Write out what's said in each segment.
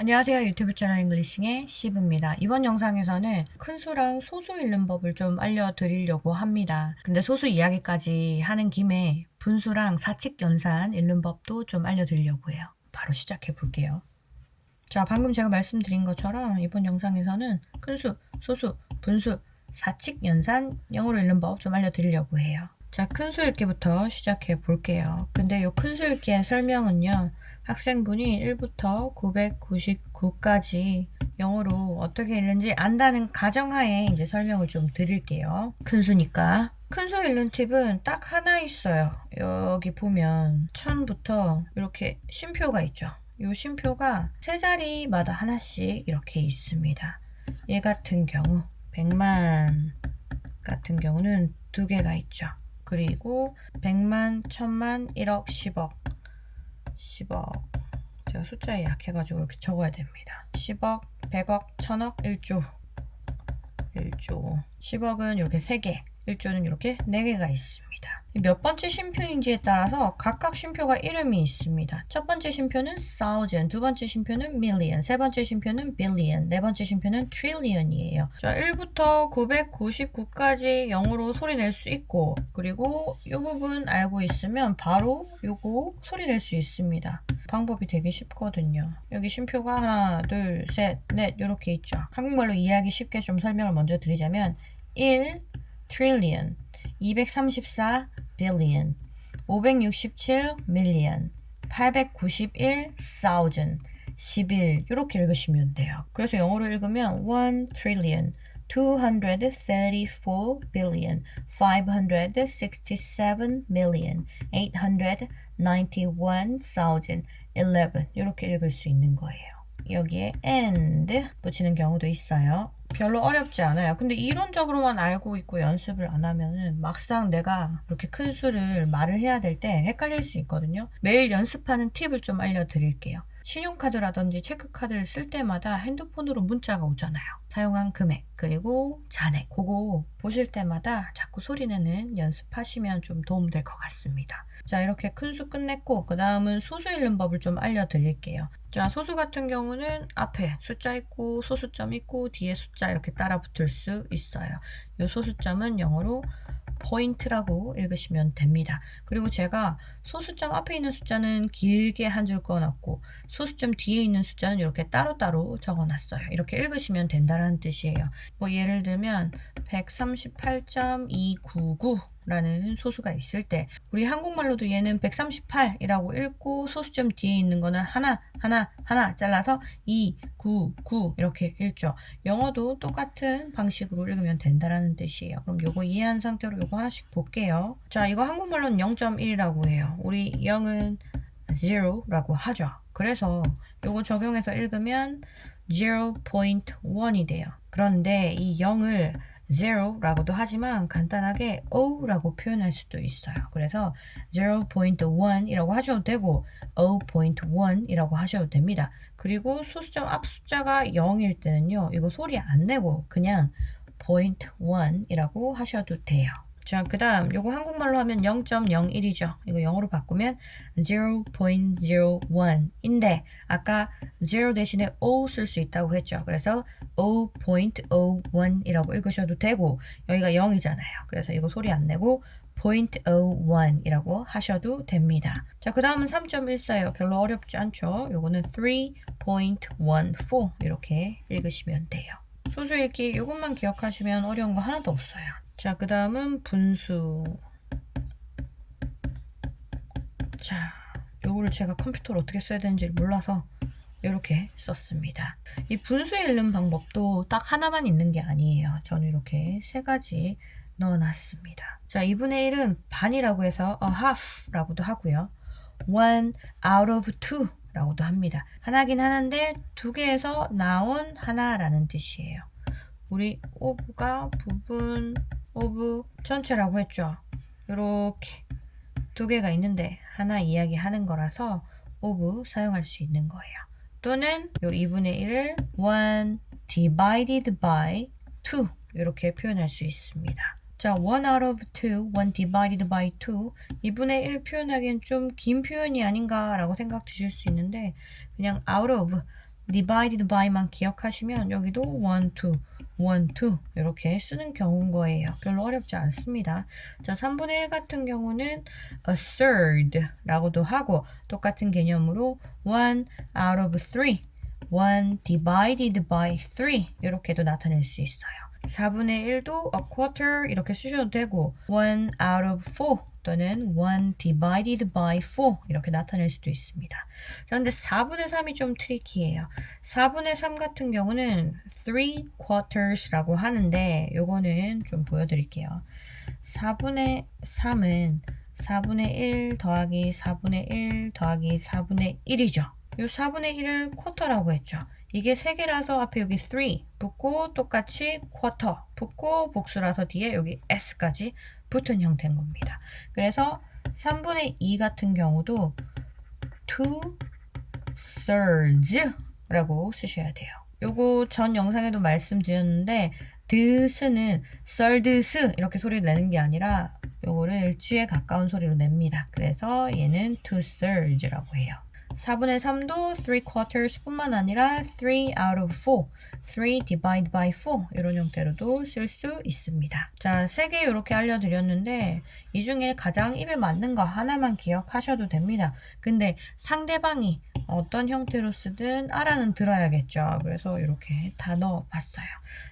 안녕하세요. 유튜브 채널 잉글리싱의 시브입니다. 이번 영상에서는 큰 수랑 소수 읽는 법을 좀 알려드리려고 합니다. 근데 소수 이야기까지 하는 김에 분수랑 사칙 연산 읽는 법도 좀 알려드리려고 해요. 바로 시작해 볼게요. 자, 방금 제가 말씀드린 것처럼 이번 영상에서는 큰 수, 소수, 분수, 사칙 연산 영어로 읽는 법 좀 알려드리려고 해요. 자, 큰수 읽기부터 시작해 볼게요. 근데 이 큰수 읽기의 설명은요. 학생분이 1부터 999까지 영어로 어떻게 읽는지 안다는 가정하에 이제 설명을 좀 드릴게요. 큰 수니까. 큰수 읽는 팁은 딱 하나 있어요. 여기 보면 1000부터 이렇게 쉼표가 있죠. 이 쉼표가 세 자리마다 하나씩 이렇게 있습니다. 얘 같은 경우 100만 같은 경우는 두 개가 있죠. 그리고 100만, 1000만, 1억, 10억 10억. 제가 숫자에 약해가지고 이렇게 적어야 됩니다. 10억, 100억, 1000억, 1조. 1조. 10억은 이렇게 3개, 1조는 이렇게 4개가 있습니다. 몇 번째 쉼표인지에 따라서 각각 쉼표가 이름이 있습니다. 첫 번째 쉼표는 thousand, 두 번째 쉼표는 million, 세 번째 쉼표는 billion, 네 번째 쉼표는 trillion이에요. 자, 1부터 999까지 영어로 소리 낼 수 있고, 그리고 이 부분 알고 있으면 바로 요거 소리 낼 수 있습니다. 방법이 되게 쉽거든요. 여기 쉼표가 하나, 둘, 셋, 넷 이렇게 있죠. 한국말로 이해하기 쉽게 좀 설명을 먼저 드리자면 1 trillion, 234 billion, 567 million, 891 thousand, 11 이렇게 읽으시면 돼요. 그래서 영어로 읽으면 1 trillion, 234 billion, 567 million, 891,000, 11 이렇게 읽을 수 있는 거예요. 여기에 and 붙이는 경우도 있어요. 별로 어렵지 않아요. 근데 이론적으로만 알고 있고 연습을 안 하면은 막상 내가 이렇게 큰 수를 말을 해야 될 때 헷갈릴 수 있거든요. 매일 연습하는 팁을 좀 알려드릴게요. 신용카드라든지 체크카드를 쓸 때마다 핸드폰으로 문자가 오잖아요. 사용한 금액, 그리고 잔액. 그거 보실 때마다 자꾸 소리내는 연습하시면 좀 도움될 것 같습니다. 자, 이렇게 큰 수 끝냈고, 그 다음은 소수 읽는 법을 좀 알려드릴게요. 자, 소수 같은 경우는 앞에 숫자 있고, 소수점 있고, 뒤에 숫자 이렇게 따라 붙을 수 있어요. 이 소수점은 영어로 포인트라고 읽으시면 됩니다. 그리고 제가 소수점 앞에 있는 숫자는 길게 한 줄 꺼놨고 소수점 뒤에 있는 숫자는 이렇게 따로따로 적어놨어요. 이렇게 읽으시면 된다는 뜻이에요. 뭐 예를 들면 138.299 라는 소수가 있을 때 우리 한국말로도 얘는 138이라고 읽고 소수점 뒤에 있는 거는 하나 하나 하나 잘라서 2 9 9 이렇게 읽죠. 영어도 똑같은 방식으로 읽으면 된다라는 뜻이에요. 그럼 요거 이해한 상태로 요거 하나씩 볼게요. 자, 이거 한국말로는 0.1이라고 해요. 우리 0은 0라고 하죠. 그래서 요거 적용해서 읽으면 0.1이 돼요. 그런데 이 0을 zero라고도 하지만 간단하게 o라고 표현할 수도 있어요. 그래서 0.1이라고 하셔도 되고 0.1이라고 하셔도 됩니다. 그리고 소수점 앞 숫자가 0일 때는요. 이거 소리 안 내고 그냥 0.1이라고 하셔도 돼요. 자, 그 다음 요거 한국말로 하면 0.01이죠. 이거 영어로 바꾸면 0.01인데 아까 0 대신에 O 쓸 수 있다고 했죠. 그래서 0.01이라고 읽으셔도 되고 여기가 0이잖아요. 그래서 이거 소리 안 내고 0.01이라고 하셔도 됩니다. 자, 그 다음은 3.14예요. 별로 어렵지 않죠? 요거는 3.14 이렇게 읽으시면 돼요. 소수 읽기 이것만 기억하시면 어려운 거 하나도 없어요. 자, 그 다음은 분수. 자, 요거를 제가 컴퓨터를 어떻게 써야 되는지 몰라서 이렇게 썼습니다. 이 분수 읽는 방법도 딱 하나만 있는 게 아니에요. 저는 이렇게 세 가지 넣어놨습니다. 자, 2분의 1은 반이라고 해서 a half라고도 하고요. one out of two 라고도 합니다. 하나긴 하나인데 두 개에서 나온 하나라는 뜻이에요. 우리 오브가 부분 오브 전체라고 했죠. 이렇게 두 개가 있는데 하나 이야기하는 거라서 오브 사용할 수 있는 거예요. 또는 요 2분의 1을 1 divided by 2 이렇게 표현할 수 있습니다. 자, 1 out of 2, 1 divided by 2 2분의 1 표현하기엔 좀 긴 표현이 아닌가 라고 생각 드실 수 있는데 그냥 out of divided by만 기억하시면 여기도 1, 2, 1, 2 이렇게 쓰는 경우인 거예요. 별로 어렵지 않습니다. 자, 3분의 1 같은 경우는 a third 라고도 하고 똑같은 개념으로 1 out of 3, 1 divided by 3 이렇게도 나타낼 수 있어요. 4분의 1도 a quarter 이렇게 쓰셔도 되고 1 out of 4 또는 1 divided by 4 이렇게 나타낼 수도 있습니다. 자, 근데 4분의 3이 좀 트리키해요. 4분의 3 같은 경우는 3 quarters라고 하는데 요거는 좀 보여드릴게요. 4분의 3은 4분의 1 더하기 4분의 1 더하기 4분의 1이죠. 요 4분의 1을 쿼터라고 했죠. 이게 3개라서 앞에 여기 3 붙고 똑같이 쿼터 붙고 복수라서 뒤에 여기 s까지 붙은 형태인 겁니다. 그래서 3분의 2 같은 경우도 2 thirds 라고 쓰셔야 돼요. 요거 전 영상에도 말씀드렸는데 드스는 thirds 이렇게 소리를 내는 게 아니라 요거를 G에 가까운 소리로 냅니다. 그래서 얘는 2 thirds라고 해요. 4분의 3도 3 quarters 뿐만 아니라 3 out of 4, 3 divided by 4 이런 형태로도 쓸 수 있습니다. 자, 세 개 이렇게 알려드렸는데 이 중에 가장 입에 맞는 거 하나만 기억하셔도 됩니다. 근데 상대방이 어떤 형태로 쓰든 알아는 들어야겠죠. 그래서 이렇게 다 넣어봤어요.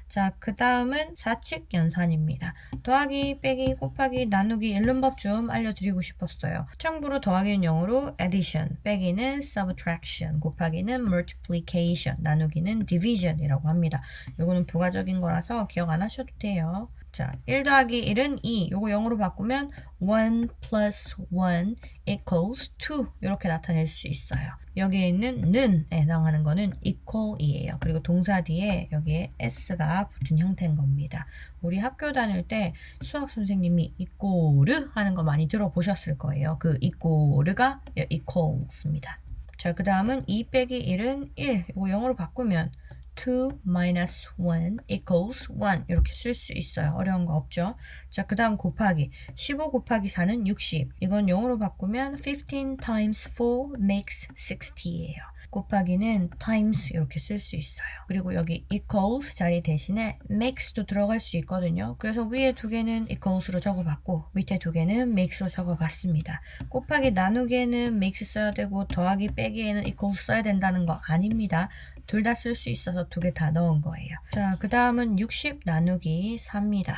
자, 그 다음은 사칙 연산입니다. 더하기, 빼기, 곱하기, 나누기 읽는 법 좀 알려드리고 싶었어요. 참고로 더하기는 영어로 addition, 빼기는 subtraction, 곱하기는 multiplication, 나누기는 division이라고 합니다. 요거는 부가적인 거라서 기억 안 하셔도 돼요. 자, 1 더하기 1은 2. 요거 영어로 바꾸면 1 plus 1 equals 2. 이렇게 나타낼 수 있어요. 여기에 있는 는에 해당하는 거는 equal이에요. 그리고 동사 뒤에 여기에 s가 붙은 형태인 겁니다. 우리 학교 다닐 때 수학 선생님이 equal 하는 거 많이 들어보셨을 거예요. 그 equal가 equals입니다. 자, 그 다음은 2 빼기 1은 1. 이거 영어로 바꾸면 2 minus 1 equals 1 이렇게 쓸 수 있어요. 어려운 거 없죠? 자, 그 다음 곱하기 15 곱하기 4는 60 이건 영어로 바꾸면 15 times 4 makes 60예요. 곱하기는 times 이렇게 쓸 수 있어요. 그리고 여기 equals 자리 대신에 makes도 들어갈 수 있거든요. 그래서 위에 두 개는 equals로 적어봤고 밑에 두 개는 makes로 적어봤습니다. 곱하기 나누기에는 makes 써야 되고 더하기 빼기에는 equals 써야 된다는 거 아닙니다. 둘 다 쓸 수 있어서 두 개 다 넣은 거예요. 자, 그 다음은 60 나누기 4입니다.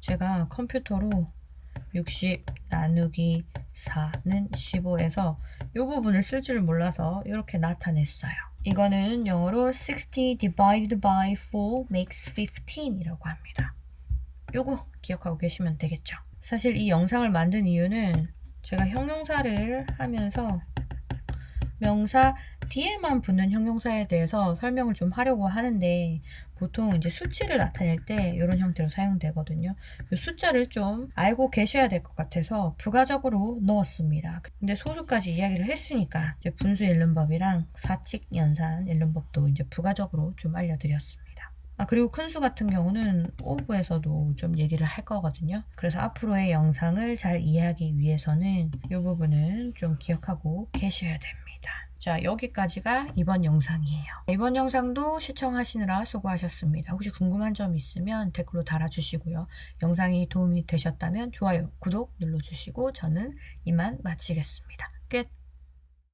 제가 컴퓨터로 60 나누기 4는 15에서 이 부분을 쓸 줄 몰라서 이렇게 나타냈어요. 이거는 영어로 60 divided by 4 makes 15이라고 합니다. 요거 기억하고 계시면 되겠죠. 사실 이 영상을 만든 이유는 제가 형용사를 하면서 명사 뒤에만 붙는 형용사에 대해서 설명을 좀 하려고 하는데 보통 이제 수치를 나타낼 때 이런 형태로 사용되거든요. 이 숫자를 좀 알고 계셔야 될 것 같아서 부가적으로 넣었습니다. 근데 소수까지 이야기를 했으니까 이제 분수 읽는 법이랑 사칙 연산 읽는 법도 이제 부가적으로 좀 알려드렸습니다. 아, 그리고 큰수 같은 경우는 오브에서도 좀 얘기를 할 거거든요. 그래서 앞으로의 영상을 잘 이해하기 위해서는 이 부분은 좀 기억하고 계셔야 됩니다. 자, 여기까지가 이번 영상이에요. 이번 영상도 시청하시느라 수고하셨습니다. 혹시 궁금한 점 있으면 댓글로 달아주시고요. 영상이 도움이 되셨다면 좋아요, 구독 눌러주시고 저는 이만 마치겠습니다. 끝!